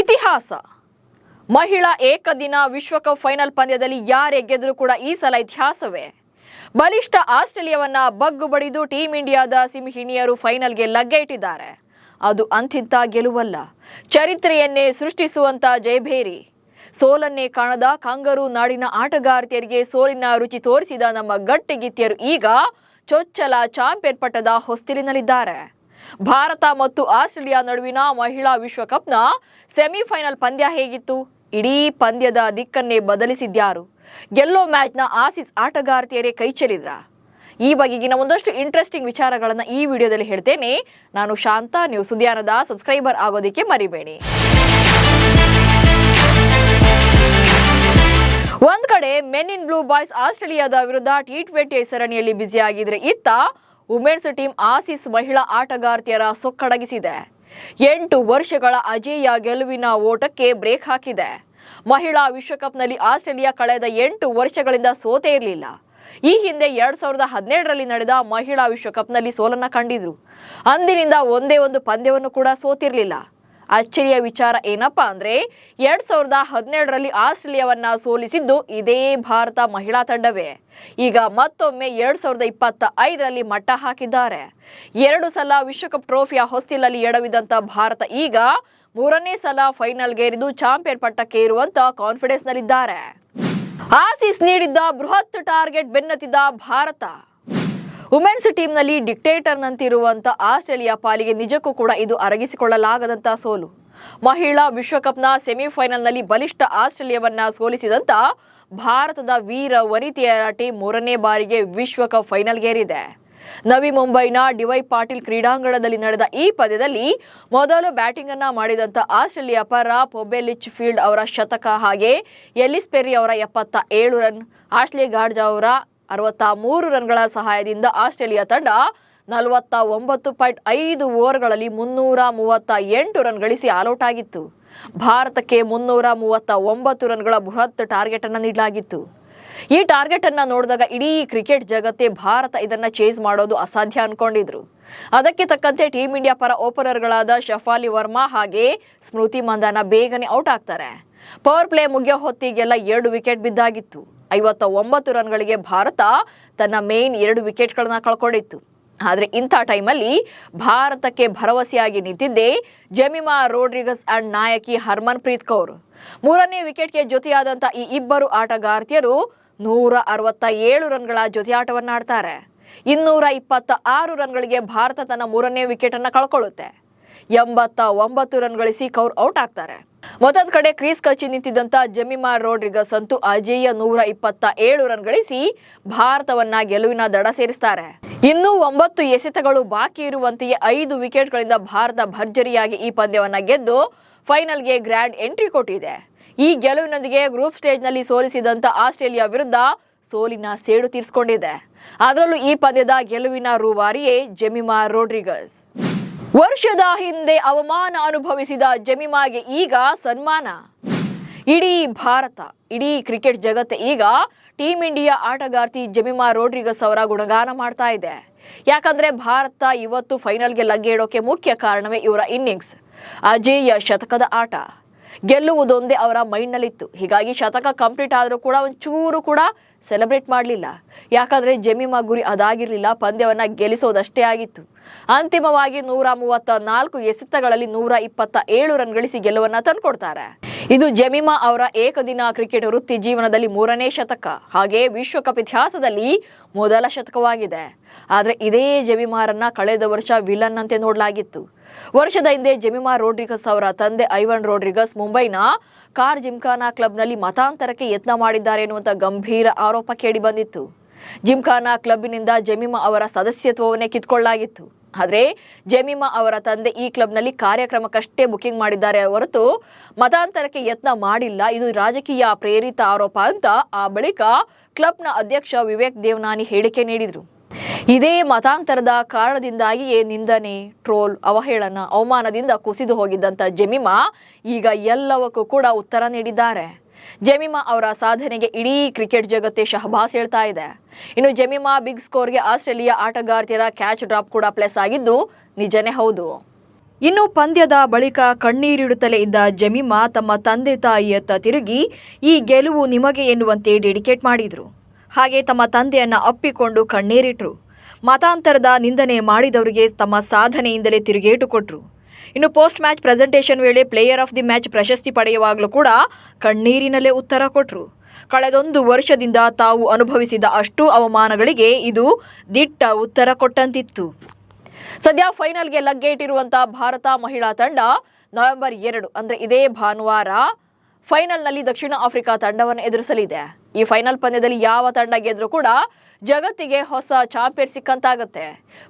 ಇತಿಹಾಸ. ಮಹಿಳಾ ಏಕದಿನ ವಿಶ್ವಕಪ್ ಫೈನಲ್ ಪಂದ್ಯದಲ್ಲಿ ಯಾರೇ ಗೆದ್ದರೂ ಕೂಡ ಈ ಸಲ ಇತಿಹಾಸವೇ. ಬಲಿಷ್ಠ ಆಸ್ಟ್ರೇಲಿಯಾವನ್ನ ಬಗ್ಗು ಬಡಿದು ಟೀಂ ಇಂಡಿಯಾದ ಸಿಂಹಿಣಿಯರು ಫೈನಲ್ಗೆ ಲಗ್ಗೆ ಇಟ್ಟಿದ್ದಾರೆ ಅದು ಅಂತಿಂತ ಗೆಲುವಲ್ಲ. ಚರಿತ್ರೆಯನ್ನೇ ಸೃಷ್ಟಿಸುವಂತ ಜಯಭೇರಿ. ಸೋಲನ್ನೇ ಕಾಣದ ಕಾಂಗರು ನಾಡಿನ ಆಟಗಾರ್ತಿಯರಿಗೆ ಸೋಲಿನ ರುಚಿ ತೋರಿಸಿದ ನಮ್ಮ ಗಟ್ಟಿಗಿತ್ತಿಯರು ಈಗ ಚೊಚ್ಚಲ ಚಾಂಪಿಯನ್ ಪಟ್ಟದ ಹೊಸ್ತಿಲಿನಲ್ಲಿದ್ದಾರೆ. ಭಾರತ ಮತ್ತು ಆಸ್ಟ್ರೇಲಿಯಾ ನಡುವಿನ ಮಹಿಳಾ ವಿಶ್ವಕಪ್ನ ಸೆಮಿಫೈನಲ್ ಪಂದ್ಯ ಹೇಗಿತ್ತು? ಇಡೀ ಪಂದ್ಯದ ದಿಕ್ಕನ್ನೇ ಬದಲಿಸಿದ್ಯಾರು? ಗೆಲ್ಲೋ ಮ್ಯಾಚ್ನ ಆಸಿಸ್ ಆಟಗಾರ್ತಿಯರೇ ಕೈಚೆಲ್ಲಿದ್ರ ಈ ಬಗೆಗಿನ ಒಂದಷ್ಟು ಇಂಟ್ರೆಸ್ಟಿಂಗ್ ವಿಚಾರಗಳನ್ನ ಈ ವಿಡಿಯೋದಲ್ಲಿ ಹೇಳ್ತೇನೆ. ನಾನು ಶಾಂತ, ನೀವು ಸುದ್ಯಾನದ ಸಬ್ಸ್ಕ್ರೈಬರ್ ಆಗೋದಕ್ಕೆ ಮರಿಬೇಡಿ. ಒಂದ್ ಕಡೆ ಮೆನ್ ಇನ್ ಬ್ಲೂ ಬಾಯ್ಸ್ ಆಸ್ಟ್ರೇಲಿಯಾದ ವಿರುದ್ಧ ಟಿ ಟ್ವೆಂಟಿ ಸರಣಿಯಲ್ಲಿ ಬ್ಯುಸಿಯಾಗಿದ್ರೆ ಇತ್ತ ವುಮೆನ್ಸ್ ಟೀಮ್ ಆಸೀಸ್ ಮಹಿಳಾ ಆಟಗಾರ್ತಿಯರ ಸೊಕ್ಕಡಗಿಸಿದೆ. ಎಂಟು ವರ್ಷಗಳ ಅಜೇಯ ಗೆಲುವಿನ ಓಟಕ್ಕೆ ಬ್ರೇಕ್ ಹಾಕಿದೆ. ಮಹಿಳಾ ವಿಶ್ವಕಪ್ನಲ್ಲಿ ಆಸ್ಟ್ರೇಲಿಯಾ ಕಳೆದ ಎಂಟು ವರ್ಷಗಳಿಂದ ಸೋತೇ ಇರಲಿಲ್ಲ. ಈ ಹಿಂದೆ ಎರಡ್ ಸಾವಿರದ ಹದಿನೇಳರಲ್ಲಿ ನಡೆದ ಮಹಿಳಾ ವಿಶ್ವಕಪ್ನಲ್ಲಿ ಸೋಲನ್ನ ಕಂಡಿದ್ರು. ಅಂದಿನಿಂದ ಒಂದೇ ಒಂದು ಪಂದ್ಯವನ್ನು ಕೂಡ ಸೋತಿರ್ಲಿಲ್ಲ. ಅಚ್ಚರಿಯ ವಿಚಾರ ಏನಪ್ಪಾ ಅಂದ್ರೆ ಎರಡ್ ಸಾವಿರದ ಹದಿನೇಳರಲ್ಲಿ ಆಸ್ಟ್ರೇಲಿಯಾವನ್ನ ಸೋಲಿಸಿದ್ದು ಇದೇ ಭಾರತ ಮಹಿಳಾ ತಂಡವೇ. ಈಗ ಮತ್ತೊಮ್ಮೆ ಎರಡ್ ಸಾವಿರದ ಇಪ್ಪತ್ತ ಐದರಲ್ಲಿ ಮಟ್ಟ ಹಾಕಿದ್ದಾರೆ. ಎರಡು ಸಲ ವಿಶ್ವಕಪ್ ಟ್ರೋಫಿಯ ಹೊಸ್ತಿಲಲ್ಲಿ ಎಡವಿದಂತ ಭಾರತ ಈಗ ಮೂರನೇ ಸಲ ಫೈನಲ್ಗೇರಿದು ಚಾಂಪಿಯನ್ ಪಟ್ಟಕ್ಕೆ ಇರುವಂತ ಕಾನ್ಫಿಡೆನ್ಸ್ ನಲ್ಲಿದ್ದಾರೆ ಆಸೀಸ್ ನೀಡಿದ್ದ ಬೃಹತ್ ಟಾರ್ಗೆಟ್ ಬೆನ್ನತ್ತಿದ ಭಾರತ. ವುಮೆನ್ಸ್ ಟೀಮ್ನಲ್ಲಿ ಡಿಕ್ಟೇಟರ್ನಂತಿರುವಂತ ಆಸ್ಟ್ರೇಲಿಯಾ ಪಾಲಿಗೆ ನಿಜಕ್ಕೂ ಕೂಡ ಇದು ಅರಗಿಸಿಕೊಳ್ಳಲಾಗದಂತ ಸೋಲು. ಮಹಿಳಾ ವಿಶ್ವಕಪ್ನ ಸೆಮಿಫೈನಲ್ನಲ್ಲಿ ಬಲಿಷ್ಠ ಆಸ್ಟ್ರೇಲಿಯಾವನ್ನ ಸೋಲಿಸಿದಂತ ಭಾರತದ ವೀರ ವನಿತೆಯರ ಟೀಮ್ ಮೂರನೇ ಬಾರಿಗೆ ವಿಶ್ವಕಪ್ ಫೈನಲ್ಗೇರಿದೆ. ನವಿ ಮುಂಬೈನ ಡಿವೈ ಪಾಟೀಲ್ ಕ್ರೀಡಾಂಗಣದಲ್ಲಿ ನಡೆದ ಈ ಪಂದ್ಯದಲ್ಲಿ ಮೊದಲು ಬ್ಯಾಟಿಂಗ್ ಅನ್ನ ಮಾಡಿದಂತ ಆಸ್ಟ್ರೇಲಿಯಾ ಪರ ಪೊಬೆಲಿಚ್ ಫೀಲ್ಡ್ ಅವರ ಶತಕ ಹಾಗೆ ಎಲಿಸ್ ಪೆರಿ ಅವರ ಎಪ್ಪತ್ತ ಏಳು ರನ್, ಆಶ್ಲೇ ಗಾರ್ಜಾ ಅವರ ಅರವತ್ತ ಮೂರು ರನ್ಗಳ ಸಹಾಯದಿಂದ ಆಸ್ಟ್ರೇಲಿಯಾ ತಂಡ ನಲವತ್ತ ಒಂಬತ್ತು ಪಾಯಿಂಟ್ ಐದು ಓವರ್ಗಳಲ್ಲಿ ಮುನ್ನೂರ ಮೂವತ್ತ ಎಂಟು ರನ್ ಗಳಿಸಿ ಆಲ್ಔಟ್ ಆಗಿತ್ತು. ಭಾರತಕ್ಕೆ ಮುನ್ನೂರ ಮೂವತ್ತ ಒಂಬತ್ತು ರನ್ಗಳ ಬೃಹತ್ ಟಾರ್ಗೆಟ್ ಅನ್ನು ನೀಡಲಾಗಿತ್ತು. ಈ ಟಾರ್ಗೆಟ್ ಅನ್ನ ನೋಡಿದಾಗ ಇಡೀ ಕ್ರಿಕೆಟ್ ಜಗತ್ತೇ ಭಾರತ ಇದನ್ನ ಚೇಸ್ ಮಾಡೋದು ಅಸಾಧ್ಯ ಅನ್ಕೊಂಡಿದ್ರು. ಅದಕ್ಕೆ ತಕ್ಕಂತೆ ಟೀಮ್ ಇಂಡಿಯಾ ಪರ ಓಪನರ್ಗಳಾದ ಶಫಾಲಿ ವರ್ಮಾ ಹಾಗೆ ಸ್ಮೃತಿ ಮಂದಾನ ಬೇಗನೆ ಔಟ್ ಆಗ್ತಾರೆ. ಪವರ್ ಪ್ಲೇ ಮುಗಿಯೋ ಹೊತ್ತಿಗೆಲ್ಲ ಎರಡು ವಿಕೆಟ್ ಬಿದ್ದಾಗಿತ್ತು. ಐವತ್ತ ಒಂಬತ್ತು ರನ್ಗಳಿಗೆ ಭಾರತ ತನ್ನ ಮೇನ್ ಎರಡು ವಿಕೆಟ್ಗಳನ್ನ ಕಳ್ಕೊಂಡಿತ್ತು. ಆದರೆ ಇಂಥ ಟೈಮಲ್ಲಿ ಭಾರತಕ್ಕೆ ಭರವಸೆಯಾಗಿ ನಿಂತಿದ್ದೇ ಜಮಿಮಾ ರೋಡ್ರಿಗಸ್ ಅಂಡ್ ನಾಯಕಿ ಹರ್ಮನ್ ಪ್ರೀತ್ ಕೌರ್. ಮೂರನೇ ವಿಕೆಟ್ಗೆ ಜೊತೆಯಾದಂಥ ಈ ಇಬ್ಬರು ಆಟಗಾರ್ತಿಯರು ನೂರ ಅರವತ್ತ ಏಳು ರನ್ಗಳ ಜೊತೆಯಾಟವನ್ನಾಡ್ತಾರೆ. ಇನ್ನೂರ ಇಪ್ಪತ್ತ ಆರು ರನ್ಗಳಿಗೆ ಭಾರತ ತನ್ನ ಮೂರನೇ ವಿಕೆಟನ್ನು ಕಳ್ಕೊಳ್ಳುತ್ತೆ. ಎಂಬತ್ತ ಒಂಬತ್ತು ರನ್ ಗಳಿಸಿ ಕೌರ್ ಔಟ್ ಆಗ್ತಾರೆ. ಮತ್ತೊಂದ್ ಕಡೆ ಕ್ರೀಸ್ ಕಚ್ಚಿ ನಿಂತಿದ್ದಂತ ಜಮಿಮಾ ರೋಡ್ರಿಗಸ್ ಅಂತೂ ಅಜೇಯ ನೂರ ಇಪ್ಪತ್ತ ಏಳು ರನ್ ಗಳಿಸಿ ಭಾರತವನ್ನ ಗೆಲುವಿನ ದಡ ಸೇರಿಸ್ತಾರೆ. ಇನ್ನೂ ಒಂಬತ್ತು ಎಸೆತಗಳು ಬಾಕಿ ಇರುವಂತೆಯೇ ಐದು ವಿಕೆಟ್ಗಳಿಂದ ಭಾರತ ಭರ್ಜರಿಯಾಗಿ ಈ ಪಂದ್ಯವನ್ನ ಗೆದ್ದು ಫೈನಲ್ಗೆ ಗ್ರ್ಯಾಂಡ್ ಎಂಟ್ರಿ ಕೊಟ್ಟಿದೆ. ಈ ಗೆಲುವಿನೊಂದಿಗೆ ಗ್ರೂಪ್ ಸ್ಟೇಜ್ನಲ್ಲಿ ಸೋಲಿಸಿದಂತ ಆಸ್ಟ್ರೇಲಿಯಾ ವಿರುದ್ಧ ಸೋಲಿನ ಸೇಡು ತೀರಿಸಿಕೊಂಡಿದೆ. ಅದರಲ್ಲೂ ಈ ಪಂದ್ಯದ ಗೆಲುವಿನ ರೂವಾರಿಯೇ ಜೆಮಿಮಾ ರೋಡ್ರಿಗಸ್. ವರ್ಷದ ಹಿಂದೆ ಅವಮಾನ ಅನುಭವಿಸಿದ ಜಮಿಮಾಗೆ ಈಗ ಸನ್ಮಾನ. ಇಡೀ ಭಾರತ, ಇಡೀ ಕ್ರಿಕೆಟ್ ಜಗತ್ತು ಈಗ ಟೀಂ ಇಂಡಿಯಾ ಆಟಗಾರ್ತಿ ಜಮಿಮಾ ರೋಡ್ರಿಗಸ್ ಅವರ ಗುಣಗಾನ ಮಾಡ್ತಾ ಇದೆ. ಯಾಕಂದ್ರೆ ಭಾರತ ಇವತ್ತು ಫೈನಲ್ಗೆ ಲಗ್ಗೆ ಇಡೋಕೆ ಮುಖ್ಯ ಕಾರಣವೇ ಇವರ ಇನ್ನಿಂಗ್ಸ್. ಅಜೇಯ ಶತಕದ ಆಟ. ಗೆಲ್ಲುವುದೊಂದೇ ಅವರ ಮೈಂಡ್ನಲ್ಲಿತ್ತು ಹೀಗಾಗಿ ಶತಕ ಕಂಪ್ಲೀಟ್ ಆದರೂ ಕೂಡ ಒಂಚೂರು ಕೂಡ ಸೆಲೆಬ್ರೇಟ್ ಮಾಡಲಿಲ್ಲ. ಯಾಕಂದ್ರೆ ಜಮೀಮಾ ಗುರಿ ಅದಾಗಿರಲಿಲ್ಲ, ಪಂದ್ಯವನ್ನ ಗೆಲ್ಲಿಸೋದಷ್ಟೇ ಆಗಿತ್ತು. ಅಂತಿಮವಾಗಿ ನೂರ ಮೂವತ್ತ ನಾಲ್ಕು ಎಸೆತಗಳಲ್ಲಿ ನೂರ ಇಪ್ಪತ್ತ ಏಳು ರನ್ ಗಳಿಸಿ ಗೆಲುವನ್ನ ತಂದುಕೊಡ್ತಾರೆ. ಇದು ಜಮೀಮಾ ಅವರ ಏಕದಿನ ಕ್ರಿಕೆಟ್ ವೃತ್ತಿ ಜೀವನದಲ್ಲಿ ಮೂರನೇ ಶತಕ. ಹಾಗೆ ವಿಶ್ವಕಪ್ ಇತಿಹಾಸದಲ್ಲಿ ಮೊದಲ ಶತಕವಾಗಿದೆ. ಆದರೆ ಇದೇ ಜಮೀಮಾರನ್ನ ಕಳೆದ ವರ್ಷ ವಿಲನ್ ಅಂತೆ ನೋಡಲಾಗಿತ್ತು. ವರ್ಷದ ಹಿಂದೆ ಜಮಿಮಾ ರೋಡ್ರಿಗಸ್ ಅವರ ತಂದೆ ಐವನ್ ರೋಡ್ರಿಗಸ್ ಮುಂಬೈನ ಕಾರ್ ಜಿಮ್ಖಾನಾ ಕ್ಲಬ್ನಲ್ಲಿ ಮತಾಂತರಕ್ಕೆ ಯತ್ನ ಮಾಡಿದ್ದಾರೆ ಎನ್ನುವಂತ ಗಂಭೀರ ಆರೋಪ ಕೇಳಿ ಬಂದಿತ್ತು. ಜಿಮ್ಖಾನಾ ಕ್ಲಬ್ನಿಂದ ಜಮೀಮಾ ಅವರ ಸದಸ್ಯತ್ವವನ್ನೇ ಕಿತ್ಕೊಳ್ಳಲಾಗಿತ್ತು. ಆದರೆ ಜಮೀಮಾ ಅವರ ತಂದೆ ಈ ಕ್ಲಬ್ನಲ್ಲಿ ಕಾರ್ಯಕ್ರಮಕ್ಕಷ್ಟೇ ಬುಕಿಂಗ್ ಮಾಡಿದ್ದಾರೆ ಹೊರತು ಮತಾಂತರಕ್ಕೆ ಯತ್ನ ಮಾಡಿಲ್ಲ. ಇದು ರಾಜಕೀಯ ಪ್ರೇರಿತ ಆರೋಪ ಅಂತ ಆ ಬಳಿಕ ಕ್ಲಬ್ನ ಅಧ್ಯಕ್ಷ ವಿವೇಕ್ ದೇವನಾನಿ ಹೇಳಿಕೆ ನೀಡಿದರು. ಇದೇ ಮತಾಂತರದ ಕಾರಣದಿಂದಾಗಿಯೇ ನಿಂದನೆ, ಟ್ರೋಲ್, ಅವಹೇಳನ, ಅವಮಾನದಿಂದ ಕುಸಿದು ಹೋಗಿದ್ದಂಥ ಜೆಮಿಮಾ ಈಗ ಎಲ್ಲವಕ್ಕೂ ಕೂಡ ಉತ್ತರ ನೀಡಿದ್ದಾರೆ. ಜೆಮಿಮಾ ಅವರ ಸಾಧನೆಗೆ ಇಡೀ ಕ್ರಿಕೆಟ್ ಜಗತ್ತೇ ಶಹಬಾಸ್ ಹೇಳ್ತಾ ಇದೆ. ಇನ್ನು ಜೆಮಿಮಾ ಬಿಗ್ ಸ್ಕೋರ್ಗೆ ಆಸ್ಟ್ರೇಲಿಯಾ ಆಟಗಾರ್ತಿಯರ ಕ್ಯಾಚ್ ಡ್ರಾಪ್ ಕೂಡ ಪ್ಲಸ್ ಆಗಿದ್ದು ನಿಜನೇ ಹೌದು. ಇನ್ನು ಪಂದ್ಯದ ಬಳಿಕ ಕಣ್ಣೀರಿಡುತ್ತಲೇ ಇದ್ದ ಜಮೀಮಾ ತಮ್ಮ ತಂದೆ ತಾಯಿಯತ್ತ ತಿರುಗಿ ಈ ಗೆಲುವು ನಿಮಗೆ ಎನ್ನುವಂತೆ ಡೆಡಿಕೇಟ್ ಮಾಡಿದರು. ಹಾಗೆ ತಮ್ಮ ತಂದೆಯನ್ನು ಅಪ್ಪಿಕೊಂಡು ಕಣ್ಣೀರಿಟ್ರು. ಮತಾಂತರದ ನಿಂದನೆ ಮಾಡಿದವರಿಗೆ ತಮ್ಮ ಸಾಧನೆಯಿಂದಲೇ ತಿರುಗೇಟು ಕೊಟ್ಟರು ಇನ್ನು ಪೋಸ್ಟ್ ಮ್ಯಾಚ್ ಪ್ರೆಸೆಂಟೇಷನ್ ವೇಳೆ ಪ್ಲೇಯರ್ ಆಫ್ ದಿ ಮ್ಯಾಚ್ ಪ್ರಶಸ್ತಿ ಪಡೆಯುವಾಗಲೂ ಕೂಡ ಕಣ್ಣೀರಿನಲ್ಲೇ ಉತ್ತರ ಕೊಟ್ಟರು ಕಳೆದೊಂದು ವರ್ಷದಿಂದ ತಾವು ಅನುಭವಿಸಿದ ಅಷ್ಟು ಅವಮಾನಗಳಿಗೆ ಇದು ದಿಟ್ಟ ಉತ್ತರ ಕೊಟ್ಟಂತಿತ್ತು. ಸದ್ಯ ಫೈನಲ್ಗೆ ಲಗ್ಗೆ ಇಟ್ಟಿರುವಂತಹ ಭಾರತ ಮಹಿಳಾ ತಂಡ ನವೆಂಬರ್ ಎರಡು, ಅಂದ್ರೆ ಇದೇ ಭಾನುವಾರ ಫೈನಲ್ನಲ್ಲಿ ದಕ್ಷಿಣ ಆಫ್ರಿಕಾ ತಂಡವನ್ನು ಎದುರಿಸಲಿದೆ. ಈ ಫೈನಲ್ ಪಂದ್ಯದಲ್ಲಿ ಯಾವ ತಂಡ ಗೆದ್ರೂ ಕೂಡ ಜಗತ್ತಿಗೆ ಹೊಸ ಚಾಂಪಿಯನ್ ಸಿಕ್ಕಂತಾಗುತ್ತೆ.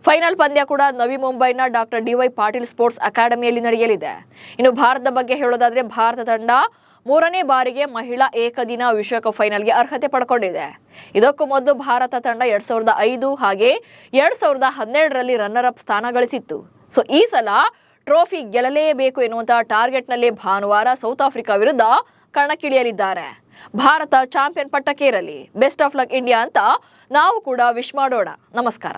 ಫೈನಲ್ ಪಂದ್ಯ ಕೂಡ ನವಿ ಮುಂಬೈನ doctor D Y Patil sports ಅಕಾಡೆಮಿಯಲ್ಲಿ ನಡೆಯಲಿದೆ. ಇನ್ನು ಭಾರತದ ಬಗ್ಗೆ ಹೇಳೋದಾದ್ರೆ ಭಾರತ ತಂಡ ಮೂರನೇ ಬಾರಿಗೆ ಮಹಿಳಾ ಏಕದಿನ ವಿಶ್ವಕಪ್ ಫೈನಲ್ಗೆ ಅರ್ಹತೆ ಪಡ್ಕೊಂಡಿದೆ. ಇದಕ್ಕೂ ಮೊದಲು ಭಾರತ ತಂಡ ಎರಡ್ ಸಾವಿರದ ಐದು ಹಾಗೆ ಎರಡ್ ಸಾವಿರದ ಹನ್ನೆರಡರಲ್ಲಿ ರನ್ನರ್ ಅಪ್ ಸ್ಥಾನ ಗಳಿಸಿತ್ತು. ಸೊ ಈ ಸಲ ಟ್ರೋಫಿ ಗೆಲ್ಲಲೇಬೇಕು ಎನ್ನುವಂತಹ ಟಾರ್ಗೆಟ್ನಲ್ಲಿ ಭಾನುವಾರ ಸೌತ್ ಆಫ್ರಿಕಾ ವಿರುದ್ಧ ಕಣಕ್ಕಿಳಿಯಲಿದ್ದಾರೆ. ಭಾರತ ಚಾಂಪಿಯನ್ ಪಟ್ಟಕ್ಕೇರಲಿ ಬೆಸ್ಟ್ ಆಫ್ ಲಕ್ ಇಂಡಿಯಾ ಅಂತ ನಾವು ಕೂಡ ವಿಶ್ ಮಾಡೋಣ. ನಮಸ್ಕಾರ.